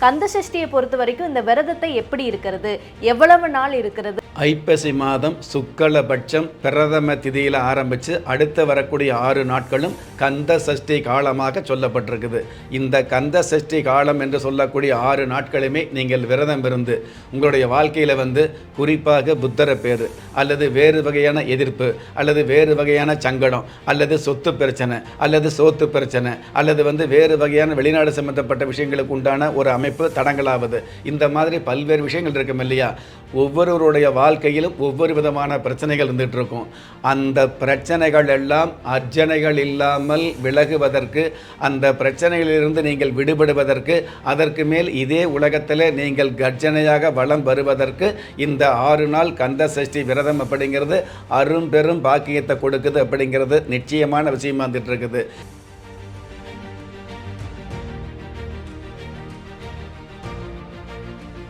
கந்த சஷ்டியை பொறுத்த வரைக்கும் இந்த விரதத்தை எப்படி இருக்கிறது? எவ்வளவு நாள் இருக்கிறது? ஐப்பசி மாதம் சுக்கலபட்சம் பிரதம திதியில் ஆரம்பித்து அடுத்து வரக்கூடிய ஆறு நாட்களும் கந்த சஷ்டி காலமாக சொல்லப்பட்டிருக்குது. இந்த கந்த சஷ்டி காலம் என்று சொல்லக்கூடிய ஆறு நாட்களுமே நீங்கள் விரதம் இருந்து உங்களுடைய வாழ்க்கையில் வந்து குறிப்பாக புத்தர பேர் அல்லது வேறு வகையான எதிர்ப்பு அல்லது வேறு வகையான சங்கடம் அல்லது சொத்து பிரச்சனை அல்லது சோத்து பிரச்சனை அல்லது வந்து வேறு வகையான வெளிநாடு சம்பந்தப்பட்ட விஷயங்களுக்கு உண்டான ஒரு அமைப்பு தடங்கலாவது இந்த மாதிரி பல்வேறு விஷயங்கள் இருக்கும் இல்லையா? ஒவ்வொருவருடைய வாழ்க்கையிலும் ஒவ்வொரு விதமான பிரச்சனைகள் இருந்துகிட்டு இருக்கும். அந்த பிரச்சனைகள் எல்லாம் அர்ச்சனைகள் இல்லாமல் விலகுவதற்கு அந்த பிரச்சனைகளிலிருந்து நீங்கள் விடுபடுவதற்கு அதற்கு மேல் இதே உலகத்தில் நீங்கள் கர்ஜனையாக வளம் வருவதற்கு இந்த ஆறு நாள் கந்த சஷ்டி விரதம் அப்படிங்கிறது அரும் பெரும் பாக்கியத்தை கொடுக்குது அப்படிங்கிறது நிச்சயமான விஷயமா வந்துட்டு இருக்குது.